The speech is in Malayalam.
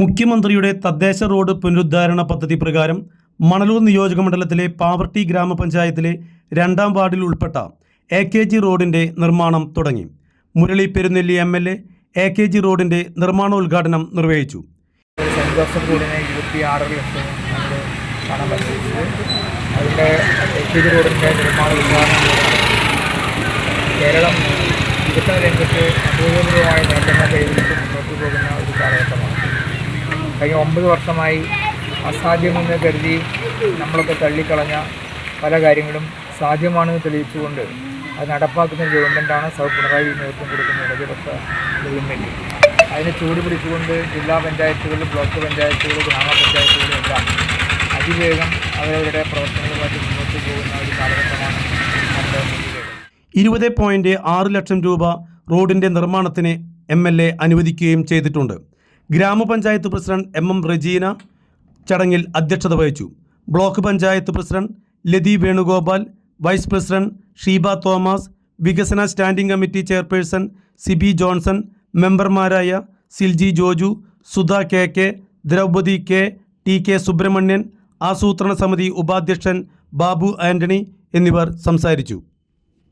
മുഖ്യമന്ത്രിയുടെ തദ്ദേശ റോഡ് പുനരുദ്ധാരണ പദ്ധതി പ്രകാരം മണലൂർ നിയോജകമണ്ഡലത്തിലെ പാവർട്ടി ഗ്രാമപഞ്ചായത്തിലെ രണ്ടാം വാർഡിൽ ഉൾപ്പെട്ട എ കെ ജി റോഡിന്റെ നിർമ്മാണം തുടങ്ങി. Murali Perunelli M L A A K G റോഡിന്റെ നിർമ്മാണോദ്ഘാടനം നിർവഹിച്ചു കേരളം വികസന രംഗത്ത് അപൂർവമായ നേട്ടങ്ങൾ കൈവരിച്ച് മുന്നോട്ട് പോകുന്ന ഒരു കാലഘട്ടമാണ്. കഴിഞ്ഞ ഒമ്പത് വർഷമായി അസാധ്യമെന്ന് കരുതി നമ്മളൊക്കെ തള്ളിക്കളഞ്ഞ പല കാര്യങ്ങളും സാധ്യമാണെന്ന് തെളിയിച്ചുകൊണ്ട് അത് നടപ്പാക്കുന്ന ഗവൺമെന്റാണ് സൗ പിണറായി നേതൃത്വം കൊടുക്കുന്ന ഇടതുപക്ഷ ഗവൺമെന്റ്. അതിനെ ചൂട് പിടിച്ചുകൊണ്ട് ജില്ലാ പഞ്ചായത്തുകൾ ബ്ലോക്ക് പഞ്ചായത്തുകൾ ഗ്രാമപഞ്ചായത്തുകളും എല്ലാം അതിവേഗം അവരവരുടെ പ്രവർത്തനങ്ങളുമായിട്ട് മുന്നോട്ട് പോകുന്ന ഒരു കാലഘട്ടമാണ് നമ്മുടെ ഇരുപത് പോയിന്റ് ആറ് ലക്ഷം രൂപ റോഡിന്റെ നിർമ്മാണത്തിന് എം എൽ എ അനുവദിക്കുകയും ചെയ്തിട്ടുണ്ട്. ഗ്രാമപഞ്ചായത്ത് പ്രസിഡന്റ് എം എം റജീന ചടങ്ങിൽ അധ്യക്ഷത വഹിച്ചു. Block panchayat president Lathi Venugopal vice president Sheeba Thomas വികസന standing committee chairperson Siby Johnson മെമ്പർമാരായ Silji Joju Sudha K K Draupadi K T K Subramanian ആസൂത്രണ സമിതി ഉപാധ്യക്ഷൻ ബാബു ആന്റണി എന്നിവർ സംസാരിച്ചു.